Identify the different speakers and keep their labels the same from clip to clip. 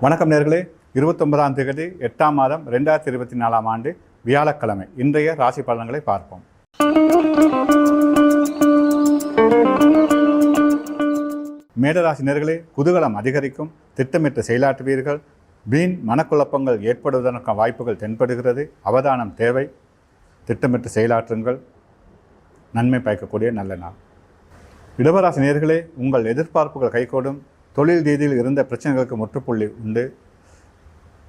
Speaker 1: வணக்கம் நேர்களே. இருபத்தொன்பதாம் தேதி எட்டாம் மாதம் ரெண்டாயிரத்தி இருபத்தி நாலாம் ஆண்டு வியாழக்கிழமை. இன்றைய ராசி பலன்களை பார்ப்போம். மேடராசி நேர்களே குதூகலம் அதிகரிக்கும் திட்டமிட்டு செயலாற்றுவீர்கள். வீண் மனக்குழப்பங்கள் ஏற்படுவதற்கான வாய்ப்புகள் தென்படுகிறது. அவதானம் தேவை. திட்டமிட்டு செயலாற்றுங்கள். நன்மை பயக்கக்கூடிய நல்ல நாள். இடவராசி நேர்களே உங்கள் எதிர்பார்ப்புகள் கைகூடும். தொழில் ரீதியில் இருந்த பிரச்சனைகளுக்கு முற்றுப்புள்ளி உண்டு.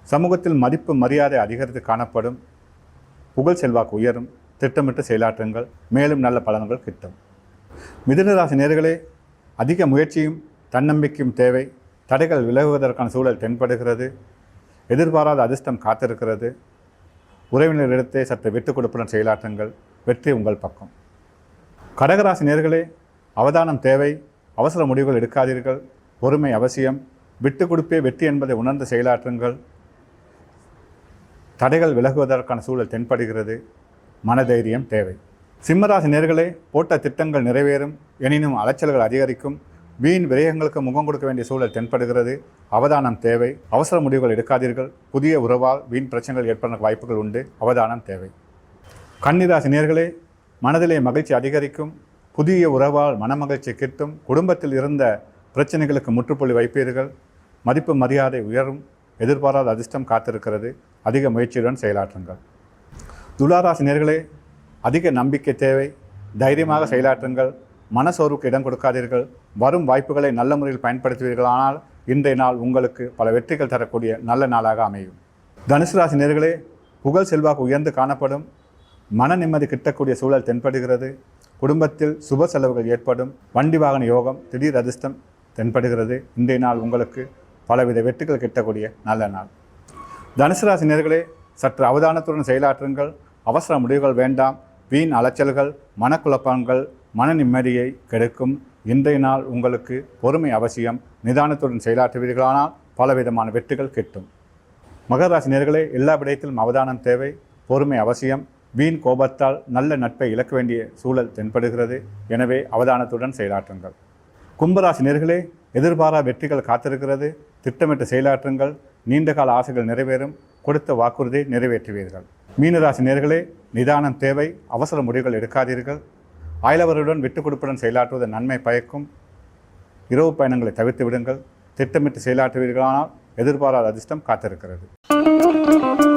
Speaker 1: சமூகத்தில் மதிப்பு மரியாதை அதிகரித்து காணப்படும். புகழ் செல்வாக்கு உயரும். திட்டமிட்டு செயலாற்றுங்கள். மேலும் நல்ல பலன்கள் கிட்டும். மிதுனராசி நேர்களே அதிக முயற்சியும் தன்னம்பிக்கையும் தேவை. தடைகள் விலகுவதற்கான சூழல் தென்படுகிறது. எதிர்பாராத அதிர்ஷ்டம் காத்திருக்கிறது. உறவினரிடத்தே சற்று விட்டுக் கொடுப்புடன் செயலாற்றுங்கள். வெற்றி உங்கள் பக்கம். கடகராசி நேர்களே அவதானம் தேவை. அவசர முடிவுகள் எடுக்காதீர்கள். பொறுமை அவசியம். விட்டு கொடுப்பே வெற்றி என்பதை உணர்ந்து செயலாற்றுங்கள். தடைகள் விலகுவதற்கான சூழல் தென்படுகிறது. மனதைரியம் தேவை. சிம்மராசி நேர்களே போட்ட திட்டங்கள் நிறைவேறும். எனினும் அலைச்சல்கள் அதிகரிக்கும். வீண் விரயங்களுக்கு முகம் கொடுக்க வேண்டிய சூழல் தென்படுகிறது. அவதானம் தேவை. அவசர முடிவுகள் எடுக்காதீர்கள். புதிய உறவால் வீண் பிரச்சனைகள் ஏற்பட வாய்ப்புகள் உண்டு. அவதானம் தேவை. கன்னிராசி நேர்களே மனதிலே மகிழ்ச்சி அதிகரிக்கும். புதிய உறவால் மனமகிழ்ச்சி கிட்டும். குடும்பத்தில் இருந்த பிரச்சனைகளுக்கு முற்றுப்புள்ளி வைப்பீர்கள். மதிப்பு மரியாதை உயரும். எதிர்பாராத அதிர்ஷ்டம் காத்திருக்கிறது. அதிக முயற்சியுடன் செயலாற்றுங்கள். துளாராசி நேர்களே அதிக நம்பிக்கை தேவை. தைரியமாக செயலாற்றுங்கள். மனசோர்வுக்கு இடம் கொடுக்காதீர்கள். வரும் வாய்ப்புகளை நல்ல முறையில் பயன்படுத்துவீர்கள். ஆனால் இன்றைய நாள் உங்களுக்கு பல வெற்றிகள் தரக்கூடிய நல்ல நாளாக அமையும். தனுசு ராசி நேர்களே புகழ் செல்வாக்கு உயர்ந்து காணப்படும். மன நிம்மதி கிட்டக்கூடிய சூழல் தென்படுகிறது. குடும்பத்தில் சுப செலவுகள் ஏற்படும். வண்டி வாகன யோகம் திடீர் அதிர்ஷ்டம் தென்படுகிறது. இன்றைய நாள் உங்களுக்கு பலவித வெற்றிகள் கிட்டக்கூடிய நல்ல நாள். தனுசு ராசி நேர்களே சற்று அவதானத்துடன் செயலாற்றுங்கள். அவசர முடிவுகள் வேண்டாம். வீண் அலைச்சல்கள் மனக்குழப்பங்கள் மன நிம்மதியை கெடுக்கும். இன்றைய நாள் உங்களுக்கு பொறுமை அவசியம் நிதானத்துடன் செயலாற்றுவீர்களானால் பலவிதமான வெற்றிகள் கிட்டும். மகர ராசி நேர்களே எல்லா விடயத்திலும் அவதானம் தேவை பொறுமை அவசியம். வீண் கோபத்தால் நல்ல நட்பை இழக்க வேண்டிய சூழல் தென்படுகிறது. எனவே அவதானத்துடன் செயலாற்றுங்கள். கும்பராசி நேர்களே எதிர்பாரா வெற்றிகள் காத்திருக்கிறது. திட்டமிட்டு செயலாற்றுங்கள். நீண்டகால ஆசைகள் நிறைவேறும். கொடுத்த வாக்குறுதியை நிறைவேற்றுவீர்கள். மீனராசி நேர்களே நிதானம் தேவை. அவசர முடிவுகள் எடுக்காதீர்கள். அயலவருடன் விட்டுக் கொடுப்புடன் செயலாற்றுவது நன்மை பயக்கும். இரவு பயணங்களை தவிர்த்து விடுங்கள். திட்டமிட்டு செயலாற்றுவீர்களானால் எதிர்பாராத அதிர்ஷ்டம் காத்திருக்கிறது.